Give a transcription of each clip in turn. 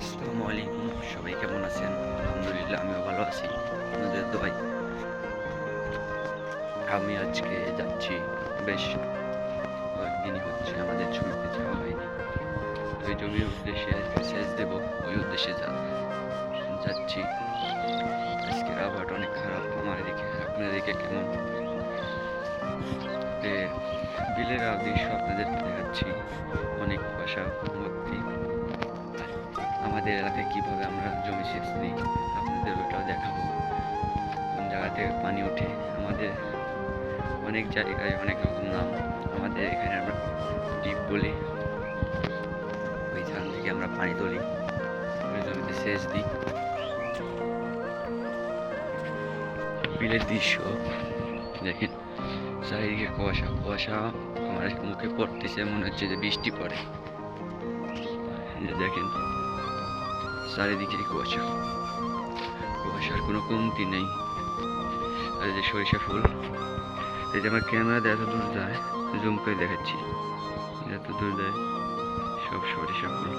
আসসালামু আলাইকুম। সবাই কেমন আছেন? আলহামদুলিল্লাহ, আমিও ভালো আছি। আপনাদের দোয়াই আমি আজকে যাচ্ছি, বেশ কয়েকদিনই হচ্ছে আমাদের ছবিতে যাওয়া হয়নি। এই জমির উদ্দেশ্যে সেচ দেবো, ওই উদ্দেশ্যে যাচ্ছি। আজকের আবহাওয়াটা অনেক খারাপ, আমার এদিকে, আপনার দিকে কেমন? বিলের দৃশ্য আপনাদের দেখাচ্ছি। অনেক কুয়াশা ভর্তি আমাদের এলাকায় কীভাবে আমরা জমি সেচ দিই আপনাদের ওটাও দেখাবো। কোন জায়গা থেকে পানি ওঠে, আমাদের অনেক জায়গায় অনেক রকম নাম। আমাদের এখানে আমরা ডিপ বলি, ওইখান থেকে আমরা পানি তুলি জমিতে সেচ দিই। বিলের দৃশ্য, দেখেন, চারিদিকে কুয়াশা কুয়াশা আমার মুখে পড়তেছে, মনে হচ্ছে যে বৃষ্টি পড়ে। দেখেন চারিদিকে কুয়াশা। কুয়াশার কোনো কমতি নেই। আর যে সরিষা ফুল, এই যে আমার ক্যামেরা এত দূর যায়, জুম করে দেখাচ্ছি। এত দূর যায়, সব সরিষা ফুল।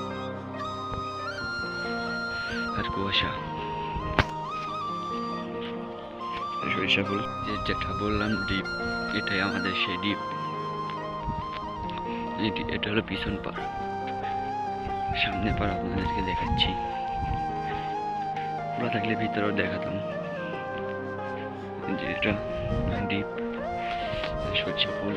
আর কুয়াশা। সরিষা ফুল যেটা বললাম, ডিপ। এটাই আমাদের সেই ডিপ। এটি- হলো পিছন পার সামনে পর আপনাদেরকে দেখাচ্ছি। খোলা থাকলে ভিতরেও দেখাতাম। যেটা ডিপ সরষে ফুল